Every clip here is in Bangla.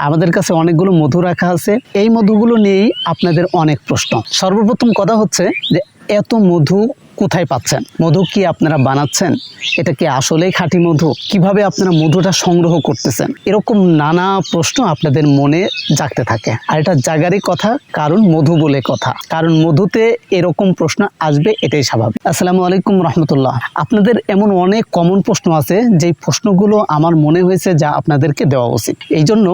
আমাদের কাছে অনেকগুলো মধু রাখা আছে। এই মধুগুলো নিয়েই আপনাদের অনেক প্রশ্ন। সর্বপ্রথম কথা হচ্ছে যে, এত মধু কোথায় পাচ্ছেন? মধু কি আপনারা বানাচ্ছেন? এটা কি আসলেই খাঁটি মধু? কীভাবে আপনারা মধুটা সংগ্রহ করতেছেন? এরকম নানা প্রশ্ন আপনাদের মনে জাগতে থাকে। আর এটা জাগারই কথা কারণ মধু বলে কথা। কারণ মধুতে এরকম প্রশ্ন আসবে, এটাই স্বাভাবিক। আসসালামু আলাইকুম রহমতুল্লাহ। আপনাদের এমন অনেক কমন প্রশ্ন আছে, যেই প্রশ্নগুলো আমার মনে হয়েছে যা আপনাদেরকে দেওয়া উচিত। এই জন্য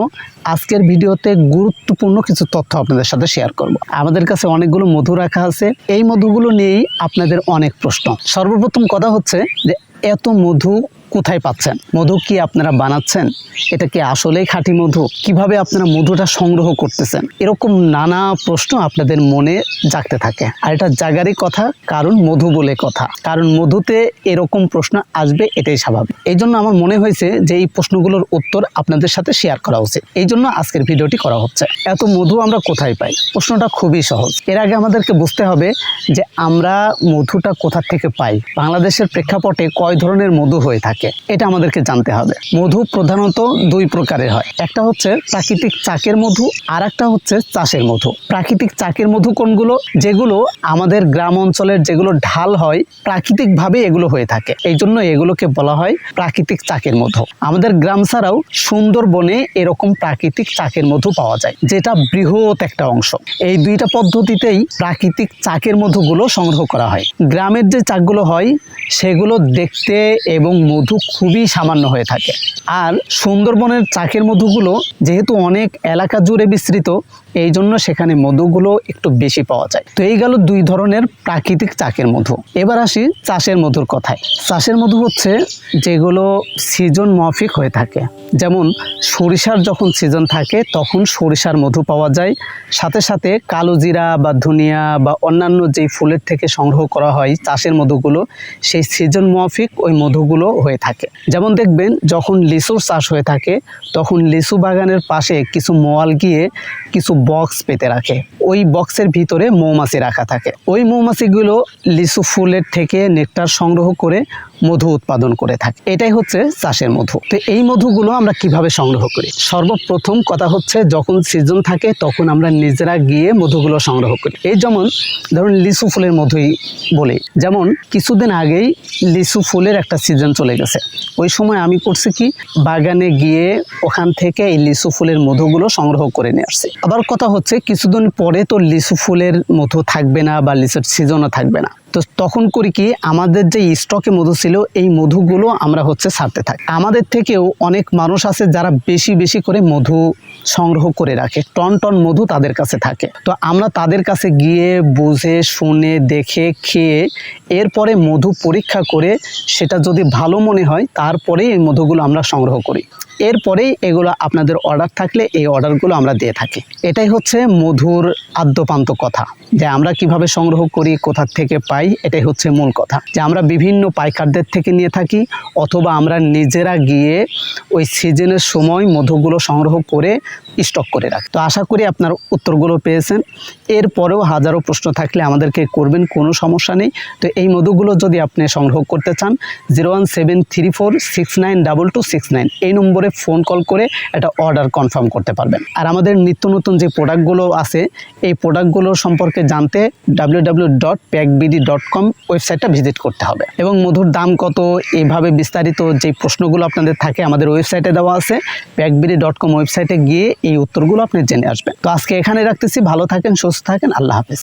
আজকের ভিডিওতে গুরুত্বপূর্ণ কিছু তথ্য আপনাদের সাথে শেয়ার করব। আমাদের কাছে অনেকগুলো মধু রাখা আছে। এই মধুগুলো নিয়েই আপনাদের অনেক প্রশ্ন। সর্বপ্রথম কথা হচ্ছে যে এত মধু কোথায় পাচ্ছেন? মধু কি আপনারা বানাচ্ছেন? এটা কি আসলেই খাঁটি মধু? কীভাবে আপনারা মধুটা সংগ্রহ করতেছেন? এরকম নানা প্রশ্ন আপনাদের মনে জাগতে থাকে। আর এটা জাগারই কথা, কারণ মধু বলে কথা। কারণ মধুতে এরকম প্রশ্ন আসবে, এটাই স্বাভাবিক। এই জন্য আমার মনে হয়েছে যে এই প্রশ্নগুলোর উত্তর আপনাদের সাথে শেয়ার করা উচিত। এই জন্য আজকের ভিডিওটি করা হচ্ছে। এত মধু আমরা কোথায় পাই? প্রশ্নটা খুবই সহজ। এর আগে আমাদেরকে বুঝতে হবে যে আমরা মধুটা কোথা থেকে পাই? বাংলাদেশের প্রেক্ষাপটে কয় ধরনের মধু হয়ে থাকে? এটা আমাদেরকে জানতে হবে। মধু প্রধানত দুই প্রকারের হয়। একটা হচ্ছে প্রাকৃতিক চাকের মধু আর একটা হচ্ছে চাষের মধু। প্রাকৃতিক চাকের মধু কোনগুলো? যেগুলো আমাদের গ্রাম অঞ্চলের যেগুলো ঢাল হয়, প্রাকৃতিকভাবে এগুলো হয়ে থাকে। এই জন্য এগুলোকে বলা হয় প্রাকৃতিক চাকের মধু। আমাদের গ্রাম ছাড়াও সুন্দরবনে এরকম প্রাকৃতিক চাকের মধু পাওয়া যায়, যেটা বৃহৎ একটা অংশ। এই দুইটা পদ্ধতিতেই প্রাকৃতিক চাকের মধুগুলো সংগ্রহ করা হয়। গ্রামের যে চাকগুলো হয়, সেগুলো দেখতে এবং মধু খুবই সামান্য হয়ে থাকে। আর সুন্দরবনের চাকের মধুগুলো যেহেতু অনেক এলাকা জুড়ে বিস্তৃত এই জন্য সেখানে মধুগুলো একটু বেশি পাওয়া যায়। তো এই গেল দুই ধরনের প্রাকৃতিক চাকের মধু। এবার আসি চাষের মধুর কথায়। চাষের মধু হচ্ছে যেগুলো সিজন মাফিক হয়ে থাকে। যেমন সরিষার যখন সিজন থাকে, তখন সরিষার মধু পাওয়া যায়। সাথে সাথে কালো জিরা বা ধনিয়া বা অন্যান্য যেই ফুলের থেকে সংগ্রহ করা হয় চাষের মধুগুলো, সেই সিজন মাফিক ওই মধুগুলো হয়ে থাকে। যেমন দেখবেন, যখন লিচুর চাষ হয়ে থাকে, তখন লিচু বাগানের পাশে কিছু মোয়াল গিয়ে কিছু বক্স পেতে রাখে। ওই বক্সের ভিতরে মৌমাছি রাখা থাকে। ওই মৌমাছিগুলো লিচু ফুলের থেকে নেকটার সংগ্রহ করে মধু উৎপাদন করে থাকে। এটাই হচ্ছে চাষের মধু। তো এই মধুগুলো আমরা কীভাবে সংগ্রহ করি? সর্বপ্রথম কথা হচ্ছে, যখন সিজন থাকে, তখন আমরা নিজেরা গিয়ে মধুগুলো সংগ্রহ করি। এই যেমন ধরুন লিচু ফুলের মধুই বলি। যেমন কিছুদিন আগেই লিচু ফুলের একটা সিজন চলে গেছে। ওই সময় আমি করছি কি, বাগানে গিয়ে ওখান থেকে এই লিচু ফুলের মধুগুলো সংগ্রহ করে নিয়ে আসছি। আবার কথা হচ্ছে, কিছুদিন পরে তো লিচু ফুলের মধু থাকবে না বা লিচুর সিজনও থাকবে না। তো তখন করি কি, আমাদের যে স্টকে মধু ছিল, এই মধুগুলো আমরা হচ্ছে ছাড়তে থাকি। আমাদের থেকেও অনেক মানুষ আছে যারা বেশি বেশি করে মধু সংগ্রহ করে রাখে, টন টন মধু তাদের কাছে থাকে। তো আমরা তাদের কাছে গিয়ে বুঝে, শুনে, দেখে, খেয়ে, এরপরে মধু পরীক্ষা করে সেটা যদি ভালো মনে হয় তারপরে এই মধুগুলো আমরা সংগ্রহ করি। এরপরেই এগুলো আপনাদের অর্ডার থাকলে এই অর্ডারগুলো আমরা দিয়ে থাকি। এটাই হচ্ছে মধুর আদ্যপান্ত কথা, যে আমরা কীভাবে সংগ্রহ করি, কোথা থেকে পাই, এটাই হচ্ছে মূল কথা। যে আমরা বিভিন্ন পাইকারদের থেকে নিয়ে থাকি, অথবা আমরা নিজেরা গিয়ে ওই সিজনের সময় মধুগুলো সংগ্রহ করে স্টক করে রাখি। তো আশা করি আপনার উত্তরগুলো পেয়েছেন। এরপরেও হাজারো প্রশ্ন থাকলে আমাদেরকে করবেন, কোনো সমস্যা নেই। তো এই মধুগুলো যদি আপনি সংগ্রহ করতে চান zero one seven three four six nine double two six nine এই নম্বরে ফোন কল করে একটা অর্ডার কনফার্ম করতে পারবেন। আর আমাদের নিত্য নতুন যে প্রোডাক্টগুলো আছে, এই প্রোডাক্টগুলো সম্পর্কে জানতে W W dot packbd dot com ওয়েবসাইটটা ভিজিট করতে হবে। এবং মধুর দাম কত এইভাবে বিস্তারিত যে প্রশ্নগুলো আপনাদের থাকে আমাদের ওয়েবসাইটে দেওয়া আছে। প্যাকবিডি ডট কম ওয়েবসাইটে গিয়ে এই উত্তরগুলো আপনি জেনে আসবেন। তো আজকে এখানে রাখতেছি। ভালো থাকেন, সুস্থ থাকেন। আল্লাহ হাফিজ।